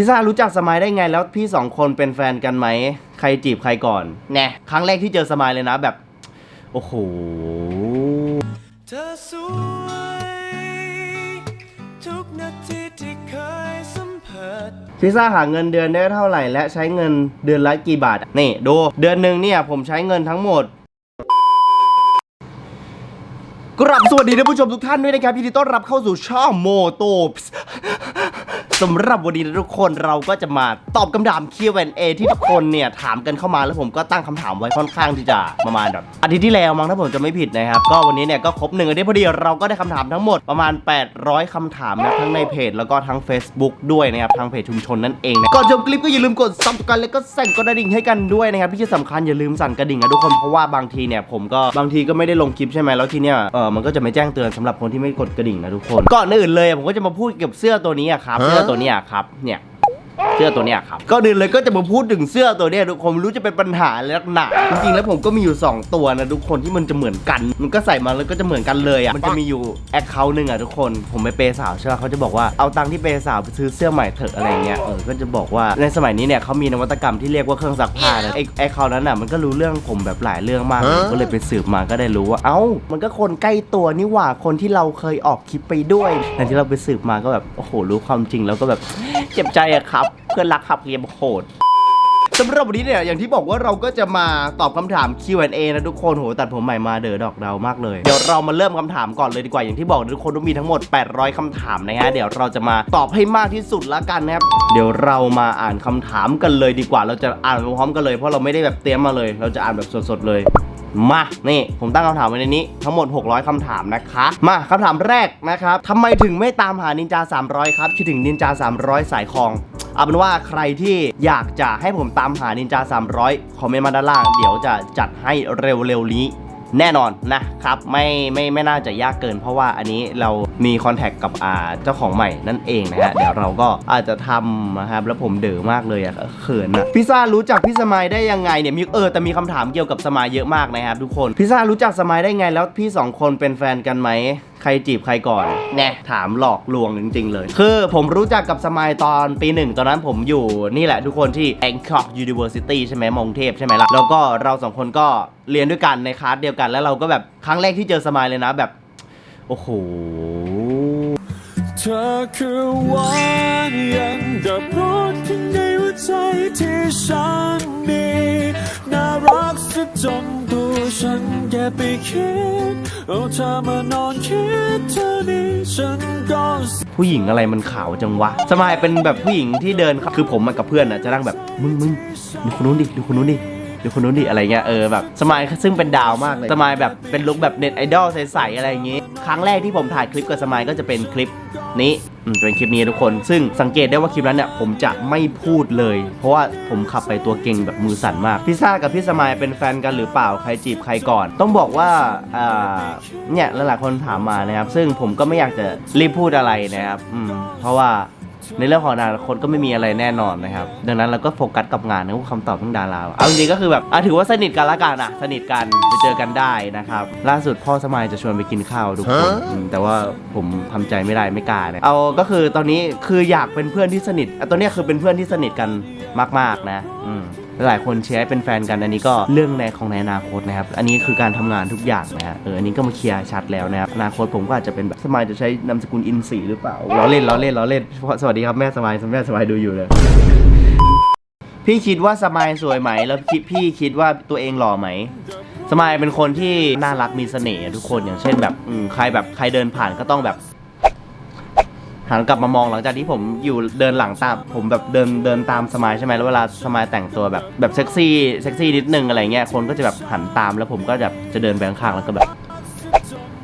พี่ซ่ารู้จักสมายได้ไงแล้วพี่สองคนเป็นแฟนกันไหม ใครจีบใครก่อนแน่ครั้งแรกที่เจอสมายเลยนะแบบ โอ้โหเธอสวยทุกนาทีที่เคยสัมผัสพี่ซ่าหาเงินเดือนได้เท่าไหร่ และใช้เงินเดือนละกี่บาท นี่ดูเดือนหนึ่งเนี่ยผมใช้เงินทั้งหมด กราบสวัสดีท่านผู้ชมทุกท่านด้วยนะครับยินดีต้อนรับเข้าสู่ช่องโมโตสำหรับวันนี้นะทุกคนเราก็จะมาตอบคำถาม Q&A ที่ทุกคนเนี่ยถามกันเข้ามาแล้วผมก็ตั้งคำถามไว้ค่อนข้างที่จะประมาณแบบอาทิตย์ที่แล้วมั้งถ้าผมจะไม่ผิดนะครับ ก็วันนี้เนี่ยก็ครบหนึ่งอาทิตย์พอดีเราก็ได้คำถามทั้งหมดประมาณ 800คำถามนะทั้งในเพจแล้วก็ทั้ง Facebook ด้วยนะครับทางเพจชุมชนนั่นเองนะก่อนชมคลิปก็อย่าลืมกดซับสไครต์แล้วก็สั่นกระดิ่งให้กันด้วยนะครับที่สำคัญอย่าลืมสั่นกระดิ่งนะทุกคนเพราะว่าบางทีเนี่ยผมก็บางทีก็ไม่ได้ลงคลิปใช่ไหมแล้วทีเนี้ยเออมันก็จะไม่แจ้งเตือนสำหรับคนที่ไม่กดกระดิ่งนะทุกคนก่อนอื่นเลยผมก็จะมาพูดเกี่ยวกับเสื้อตัวนี้อะครับเสื้อตัวเนี้ยครับเนี่ย เสื้อตัวเนี้ยครับก็อื่นเลยก็จะมาพูดถึงเสื้อตัวเนี้ยทุกคนไม่รู้จะเป็นปัญหาอะไรนักหนาจริงๆแล้วผมก็มีอยู่ 2 ตัวนะทุกคนที่มันจะเหมือนกัน มันก็ใส่มาแล้วก็จะเหมือนกันเลยอะมันจะมีอยู่แอคเคาท์หนึ่งอะทุกคนผมไปเปย์สาวใช่ป่ะเขาจะบอกว่าเอาตังค์ที่เปย์สาวไปซื้อเสื้อใหม่เถอะอะไรเงี้ยเออก็จะบอกว่าในสมัยนี้เนี่ยเขามีนวัตกรรมที่เรียกว่าเครื่องซักผ้านะไอ้ไอ้เขานั้นอะมันก็รู้เรื่องผมแบบหลายเรื่องมากผมก็เลยไปสืบมาก็ได้รู้ว่าเอ้า มันก็คนใกล้ตัวนี่หว่าคนที่เราเคยออกคลิปไปด้วยแต่ที่เราไปสืบมาก็แบบโอ้โหรู้ความจริงแล้วก็แบบเจ็บใจอะครับเพื่อนรักขับเรียมโหดสำหรับวันนี้เนี่ยอย่างที่บอกว่าเราก็จะมาตอบคำถาม Q&A นะทุกคนโหตัดผมใหม่มาเดอดอกเรามากเลย เดี๋ยวเรามาเริ่มคำถามก่อนเลยดีกว่าอย่างที่บอกทุกคนว่ามีทั้งหมด 800คำถามนะฮะเดี๋ยวเราจะมาตอบให้มากที่สุดละกันนะครับเดี๋ยวเรามาอ่านคำถามกันเลยดีกว่า เราจะอ่านพร้อมกันเลยเพราะเราไม่ได้แบบเตรียมมาเลย เราจะอ่านแบบสดๆเลยมา นี่ ผมตั้งคำถามไว้ในนี้ ทั้งหมด 600 คำถามนะคะ มาคำถามแรกนะครับทำไมถึงไม่ตามหานินจา 300 ครับ คิดถึงนินจา 300 สายคลอง เอาเป็นว่าใครที่อยากจะให้ผมตามหานินจา 300 คอมเมนต์มาด้านล่าง เดี๋ยวจะจัดให้เร็วๆนี้แน่นอนนะครับ ไม่ไม่ไม่น่าจะยากเกิน เพราะว่าอันนี้เรามีคอนแทคกับอ่าเจ้าของใหม่นั่นเองนะฮะเดี๋ยวเราก็อาจจะทำนะครับแล้วผมเด๋อมากเลยอะเขินอะพี่ซ่ารู้จักพี่สมัยได้ยังไงเนี่ยมีเออแต่มีคำถามเกี่ยวกับสมัยเยอะมากนะครับทุกคนพี่ซ่ารู้จักสมัยได้ไงแล้วพี่สองคนเป็นแฟนกันไหม ใครจีบใครก่อนแน่ถามหลอกลวงจริง ๆ เลย คือผมรู้จักกับสมัยตอนปีหนึ่งตอนนั้นผมอยู่นี่แหละทุกคนที่ Bangkok University ใช่ไหมมองเทพใช่ไหมล่ะ แล้วก็เราสองคนก็เรียนด้วยกันในคลาสเดียวกัน แล้วเราก็แบบครั้งแรกที่เจอสมัยเลยนะแบบ โอ้โหเธอคือวันยังดับร้อนข้างในหัวใจที่ฉันมีน่ารักซะจนตัวฉันแค่ไปคิด เอาเธอมานอนคิดเธอนี้ฉันก็ผู้หญิงอะไรมันขาวจังวะ สมัยเป็นแบบผู้หญิงที่เดินครับ คือผมอะกับเพื่อนอะจะนั่งแบบ มึงมึงดูคนนู้นดิ ดูคนนู้นดิ ดูคนนู้นดิ อะไรเงี้ย เออแบบ สมัยซึ่งเป็นดาวมากเลย สมัยแบบเป็นลุคแบบเน็ตไอดอลใสๆอะไรอย่างงี้ ครั้งแรกที่ผมถ่ายคลิปกับสมายก็จะเป็นคลิปนี้เป็นคลิปนี้ทุกคน ซึ่งสังเกตได้ว่าคลิปนั้นเนี่ยผมจะไม่พูดเลย เพราะว่าผมขับไปตัวเก่งแบบมือสั่นมาก พี่ซ่ากับพี่สมายเป็นแฟนกันหรือเปล่าใครจีบใครก่อน ต้องบอกว่าเนี่ยหลายๆคนถามมานะครับ ซึ่งผมก็ไม่อยากจะรีบพูดอะไรนะครับอืมเพราะว่า ในเรื่องของอนาคตก็ไม่มีอะไรแน่นอนนะครับ ดังนั้นเราก็โฟกัสกับงานนะพวกคำตอบทั้งดาราเอาจริงๆก็คือแบบอะถือว่าสนิทกันละกันอะ สนิทกันไปเจอกันได้นะครับ ล่าสุดพ่อสมายจะชวนไปกินข้าวทุกคนอืมแต่ว่าผมทำใจไม่ได้ไม่กล้าเนี่ยเอาก็คือตอนนี้คืออยากเป็นเพื่อนที่สนิทอะตัวเนี้ยคือเป็นเพื่อนที่สนิทกันมาก ๆ นะ อืมหลายคนเชียร์ให้เป็นแฟนกันอันนี้ก็เรื่องในของในอนาคตนะครับ อันนี้คือการทำงานทุกอย่างนะฮะเอออันนี้ก็มาเคลียร์ชัดแล้วนะครับอนาคตผมก็อาจจะเป็นแบบสมายจะใช้นามสกุลอินสีหรือเปล่าล้อเล่นล้อเล่นล้อเล่นสวัสดีครับแม่สมายแม่สมายดูอยู่เลยพี่คิดว่าสมายสวยไหม แล้วคิดพี่คิดว่าตัวเองหล่อไหมสมายเป็นคนที่น่ารักมีเสน่ห์ทุกคนอย่างเช่นแบบอืมใครแบบใครเดินผ่านก็ต้องแบบหันกลับมามองหลังจากที่ผมอยู่เดินหลังตามผมแบบเดินเดินตามสมายใช่ไหมแล้วเวลาสมายแต่งตัวแบบแบบเซ็กซี่เซ็กซี่นิดนึงอะไรเงี้ยคนก็จะแบบหันตามแล้วผมก็แบบจะเดินไปข้างๆแล้วก็แบบ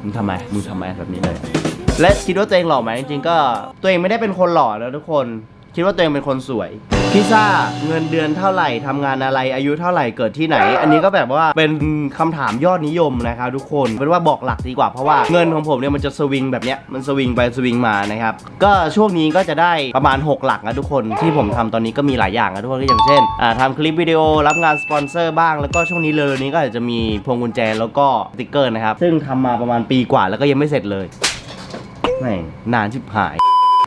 มึงทำไมมึงทำไมแบบนี้เลย และคิดว่าตัวเองหล่อไหมจริงๆก็ตัวเองไม่ได้เป็นคนหล่อนะทุกคน คิดว่าตัวเองเป็นคนสวยพี่ซ่าเงินเดือนเท่าไหร่ทำงานอะไรอายุเท่าไหร่เกิดที่ไหน อันนี้ก็แบบว่าเป็นคำถามยอดนิยมนะครับทุกคนเป็นว่าบอกหลักดีกว่าเพราะว่าเงินของผมเนี่ยมันจะสวิงแบบเนี้ยมันสวิงไปสวิงมานะครับก็ช่วงนี้ก็จะได้ประมาณ 6 หลักนะทุกคนที่ผมทำตอนนี้ก็มีหลายอย่างนะทุกคนก็อย่างเช่นอ่าทำคลิปวิดีโอรับงานสปอนเซอร์บ้างแล้วก็ช่วงนี้เร็วๆนี้ก็อาจจะมีพวงกุญแจแล้วก็สติกเกอร์นะครับซึ่งทำมาประมาณปีกว่าแล้วก็ยังไม่เสร็จเลย แม่งนานชิบหาย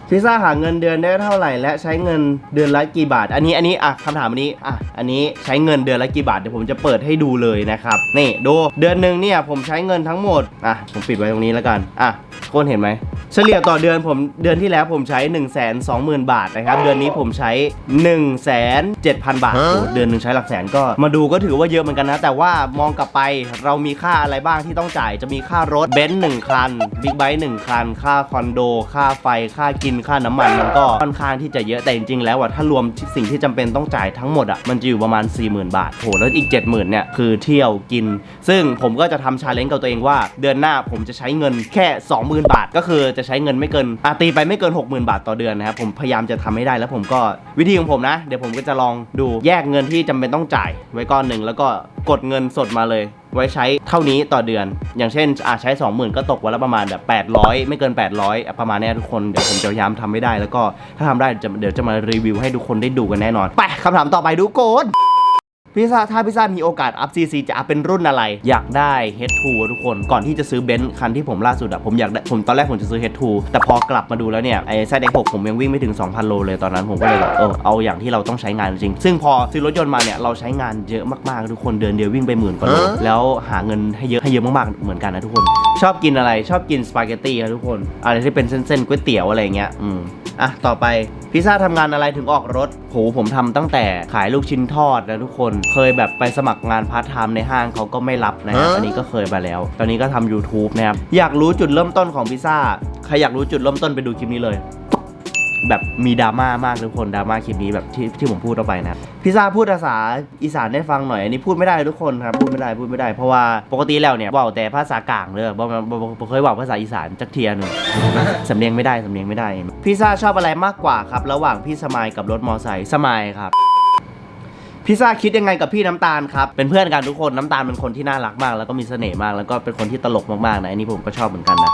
พิซซ่าหาเงินเดือนได้เท่าไหร่และใช้เงินเดือนละกี่บาท อันนี้อันนี้อะคำถามอันนี้อะอันนี้ใช้เงินเดือนละกี่บาทเดี๋ยวผมจะเปิดให้ดูเลยนะครับนี่ดูเดือนหนึ่งเนี่ยผมใช้เงินทั้งหมดอะผมปิดไว้ตรงนี้แล้วกันอะ คนเห็นไหม เฉลี่ยต่อเดือนผมเดือนที่แล้วผมใช้ 1 2 0 0 0 0 บาทนะครับ เดือนนี้ผมใช้ 1 7 0 0 0 บาทโอ้เดือนหนึ่งใช้หลักแสนก็มาดูก็ถือว่าเยอะเหมือนกันนะ แต่ว่ามองกลับไปเรามีค่าอะไรบ้างที่ต้องจ่ายจะมีค่ารถเบนซ์หนึ่งคันบิ๊กไบค์หนึ่งคัน ค่าคอนโด ค่าไฟค่ากินค่าน้ำมันมันก็ค่อนข้างที่จะเยอะแต่จริงๆแล้วอะถ้ารวมสิ่งที่จำเป็นต้องจ่ายทั้งหมดอะมันจะอยู่ประมาณ 40,000 บาทโหแล้วอีก 70,000เนี่ยคือเที่ยวกิน ซึ่งผมก็จะทำชาเลนจ์กับตัวเองว่า เดือนหน้าผมจะใช้เงินแค่20,000 บาท ก็คือจะใช้เงินไม่เกินอาตีไปไม่เกิน 60,000 บาทต่อเดือนนะครับผมพยายามจะทำให้ได้แล้วผมก็วิธีของผมนะ เดี๋ยวผมก็จะลองดูแยกเงินที่จำเป็นต้องจ่ายไว้ก้อนหนึ่งแล้วก็กดเงินสดมาเลย ไว้ใช้เท่านี้ต่อเดือน อย่างเช่นอาใช้ 20,000 ก็ตกวันละประมาณแบบ800 ไม่เกิน 800อะประมาณนี้ทุกคนเดี๋ยวผมจะพยายามทำไม่ได้ แล้วก็ถ้าทำได้เดี๋ยวจะมารีวิวให้ทุกคนได้ดูกันแน่นอนไปคำถามต่อไปดูโกน พิซซ่าถ้าพิซซ่ามีโอกาสอัพซีซีจะอัพเป็นรุ่นอะไร อยากได้ H2 อะทุกคนก่อนที่จะซื้อเบนซ์คันที่ผมล่าสุดอะผมอยากได้ผมตอนแรกผมจะซื้อ H2 แต่พอกลับมาดูแล้วเนี่ยไอ้แซดหกผมยังวิ่งไม่ถึง 2,000 โลเลยตอนนั้นผมก็เลยแบบเออเอาอย่างที่เราต้องใช้งานจริง ซึ่งพอซื้อรถยนต์มาเนี่ยเราใช้งานเยอะมากๆทุกคนเดือนเดียววิ่งไปหมื่นกว่าโลแล้วหาเงินให้เยอะให้เยอะมากๆเหมือนกันนะทุกคน ชอบกินอะไรชอบกินสปาเกตตี้ครับทุกคนอะไรที่เป็นเส้นๆก๋วยเตี๋ยวอะไรอย่างเงี้ยอืม อะต่อไปพิซซ่าทำงานอะไรถึงออกรถโหผมทำตั้งแต่ขายลูกชิ้นทอดนะทุกคนเคยแบบไปสมัครงานพาร์ทไทม์ในห้างเขาก็ไม่รับนะครับอันนี้ก็เคยมาแล้ว ตอนนี้ก็ทำ YouTube นะครับอยากรู้จุดเริ่มต้นของพิซซ่าใครอยากรู้จุดเริ่มต้นไปดูคลิปนี้เลย แบบมีดราม่ามากทุกคนดราม่าคลิปนี้แบบที่ที่ผมพูดออกไปนะครับพิซซ่าพูดภาษาอีสานได้ฟังหน่อยอันนี้พูดไม่ได้ทุกคนครับพูดไม่ได้พูดไม่ได้เพราะว่าปกติแล้วเนี่ยเว่าแต่ภาษากลางเลยบ่บ่บ่เคยว่าภาษาอีสานจักเทียหนึ่งสำเนียงไม่ได้สำเนียงไม่ได้พิซซ่าชอบอะไรมากกว่าครับระหว่างพี่สมายกับรถมอไซค์สมายครับพิซซ่าคิดยังไงกับพี่น้ำตาลครับ เป็นเพื่อนกันทุกคนน้ำตาลเป็นคนที่น่ารักมาก แล้วก็มีเสน่ห์มากแล้วก็เป็นคนที่ตลกมากๆนะอันนี้ผมก็ชอบเหมือนกันนะ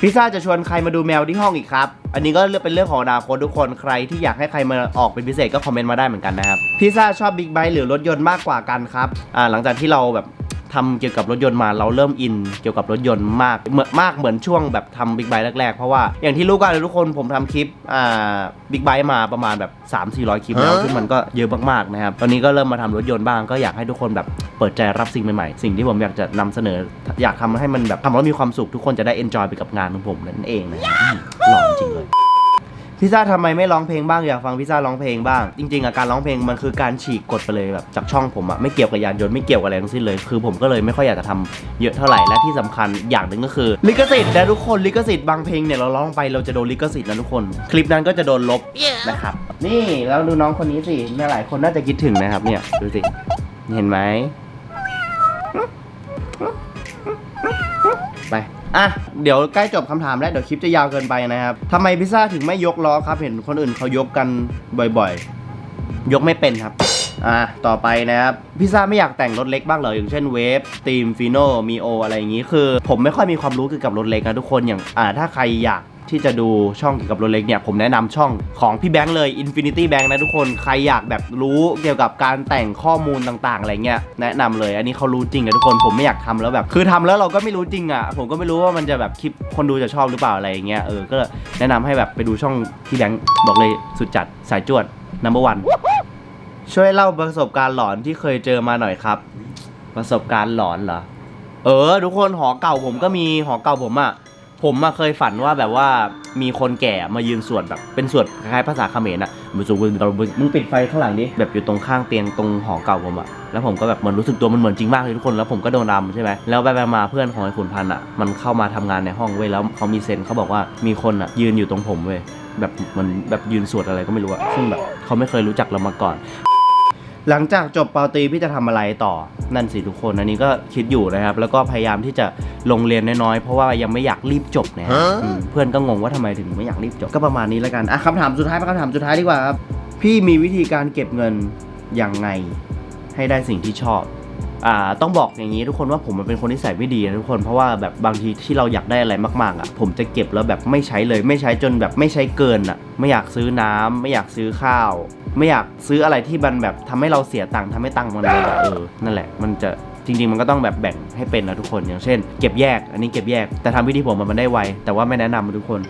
พิซซ่าจะชวนใครมาดูแมวที่ห้องอีกครับ อันนี้ก็เลือกเป็นเรื่องของอนาคตทุกคนใครที่อยากให้ใครมาออกเป็นพิเศษก็คอมเมนต์มาได้เหมือนกันนะครับ พิซซ่าชอบบิ๊กไบค์หรือรถยนต์มากกว่ากันครับ อ่าหลังจากที่เราแบบ ทำเกี่ยวกับรถยนต์มาเราเริ่มอินเกี่ยวกับรถยนต์มากเหมือนมากเหมือนช่วงแบบทำบิ๊กไบค์แรกๆ เพราะว่าอย่างที่รู้กันเลยทุกคนผมทำคลิปอ่าบิ๊กไบค์มาประมาณแบบ 3 4 0 0 คลิปแล้วซึ่งมันก็เยอะมากๆนะครับตอนนี้ก็เริ่มมาทำรถยนต์บ้างก็อยากให้ทุกคนแบบเปิดใจรับสิ่งใหม่ๆ สิ่งที่ผมอยากจะนำเสนอ อยากทำให้มันแบบทำแล้วมีความสุขทุกคนจะได้เอนจอยไปกับงานของผมนั่นเองนะครับอืมหล่อจริงเลย พิซซ่าทำไมไม่ร้องเพลงบ้างอยากฟังพิซซ่าร้องเพลงบ้าง จริงๆอะการร้องเพลงมันคือการฉีกกฎไปเลยแบบจากช่องผมอะไม่เกี่ยวกับยานยนต์ไม่เกี่ยวกับอะไรทั้งสิ้นเลย คือผมก็เลยไม่ค่อยอยากจะทำเยอะเท่าไหร่และที่สำคัญอย่างหนึ่งก็คือ ลิขสิทธิ์นะทุกคนลิขสิทธิ์บางเพลงเนี่ยเราร้องไปเราจะโดนลิขสิทธิ์นะทุกคน คลิปนั้นก็จะโดนลบนะครับนี่แล้วดูน้องคนนี้สิเนี่ยหลายคนน่าจะคิดถึงนะครับเนี่ยดูสิเห็นไหมไป อะเดี๋ยวใกล้จบคำถามแล้วเดี๋ยวคลิปจะยาวเกินไปนะครับทำไมพิซซ่าถึงไม่ยกล้อครับ เห็นคนอื่นเขายกกันบ่อยๆ ยกไม่เป็นครับอะต่อไปนะครับพิซซ่าไม่อยากแต่งรถเล็กบ้างเหรออย่างเช่นเวฟตีมฟีโนมีโออะไรอย่างงี้คือ ผมไม่ค่อยมีความรู้เกี่ยวกับรถเล็กนะทุกคนอย่างอ่าถ้าใครอยาก ที่จะดูช่องเกี่ยวกับรถเล็กเนี่ยผมแนะนำช่องของพี่แบงค์เลย Infinity Bank นะทุกคนใครอยากแบบรู้เกี่ยวกับการแต่งข้อมูลต่างๆ อะไรเงี้ยแนะนำเลย อันนี้เขารู้จริงอะทุกคนผมไม่อยากทำแล้วแบบ คือทำแล้วเราก็ไม่รู้จริงอะผมก็ไม่รู้ว่ามันจะแบบคลิปคนดูจะชอบหรือเปล่าอะไรเงี้ยเออก็แนะนำให้แบบไปดูช่องพี่แบงค์บอกเลยสุดจัดสายจวด number one ช่วยเล่าประสบการณ์หลอนที่เคยเจอมาหน่อยครับ ประสบการณ์หลอนเหรอเออ ทุกคนหอเก่าผมก็มีหอเก่าผมอะ ผมมาเคยฝันว่าแบบว่ามีคนแก่มายืนสวดแบบเป็นสวดคล้ายๆภาษาเขมรอะมึงสูมึงปิดไฟข้างหลังดิแบบอยู่ตรงข้างเตียงตรงหอเก่าผมอะแล้วผมก็แบบเหมือนรู้สึกตัวมันเหมือนจริงมากเลยทุกคนแล้วผมก็โดนรำใช่ไหมแล้วไปมาเพื่อนของไอ้ขุนพันธ์อะมันเข้ามาทำงานในห้องเว้ยแล้วเขามีเซนเขาบอกว่ามีคนอะยืนอยู่ตรงผมเว้ยแบบเหมือนแบบยืนสวดอะไรก็ไม่รู้อะซึ่งแบบเขาไม่เคยรู้จักเรามาก่อน หลังจากจบปาตรีพี่จะทำอะไรต่อนั่นสิทุกคนอันนี้ก็คิดอยู่นะครับ แล้วก็พยายามที่จะลงเรียนน้อยๆเพราะว่ายังไม่อยากรีบจบนะฮะอืมเพื่อนก็งงว่าทำไมถึงไม่อยากรีบจบก็ประมาณนี้แล้วกันอะคำถามสุดท้ายเป็นคำถามสุดท้ายดีกว่าครับพี่มีวิธีการเก็บเงินอย่างไงให้ได้สิ่งที่ชอบอ่าต้องบอกอย่างนี้ทุกคนว่าผมมันเป็นคนที่ใส่ไม่ดีนะทุกคนเพราะว่าแบบบางทีที่เราอยากได้อะไรมากๆอะผมจะเก็บแล้วแบบไม่ใช้เลย ไม่ใช้จนแบบไม่ใช้เกินอะ ไม่อยากซื้อน้ำไม่อยากซื้อข้าว ไม่อยากซื้ออะไรที่มันแบบทำให้เราเสียตังค์ทำให้ตังค์มันเลยแบบเออนั่นแหละมันจะจริง ๆ มันก็ต้องแบบแบ่งให้เป็นนะทุกคนอย่างเช่น เก็บแยกอันนี้เก็บแยกแต่ทำวิธีผมมันได้ไวแต่ว่าไม่แนะนำทุกคน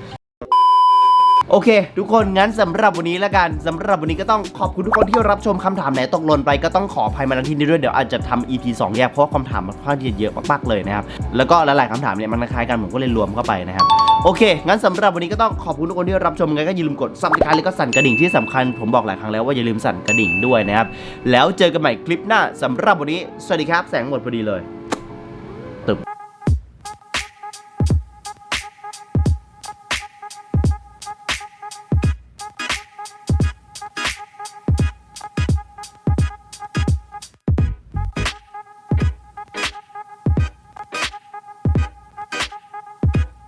โอเค ทุกคนงั้นสำหรับวันนี้แล้วกันสำหรับวันนี้ก็ต้องขอบคุณทุกคนที่รับชมคำถามไหนตกหล่นไปก็ต้องขออภัยมาณที่นี้ด้วยเดี๋ยวอาจจะทำ EP 2 แยกเพราะว่าคำถามมันค่อนข้างที่จะเยอะมากๆเลยนะครับแล้วก็หลายๆคำถามเนี่ยมันคล้ายกันผมก็เลยรวมเข้าไปนะครับโอเค งั้นสำหรับวันนี้ก็ต้องขอบคุณทุกคนที่รับชมงั้นก็อย่าลืมกดซับสไครต์แล้วก็สั่นกระดิ่งที่สำคัญผมบอกหลายครั้งแล้วว่าอย่าลืมสั่นกระดิ่งด้วยนะครับแล้วเจอกันใหม่คลิปหน้าสำหรับวันนี้สวัสดีครับแสงหมดพอดีเลย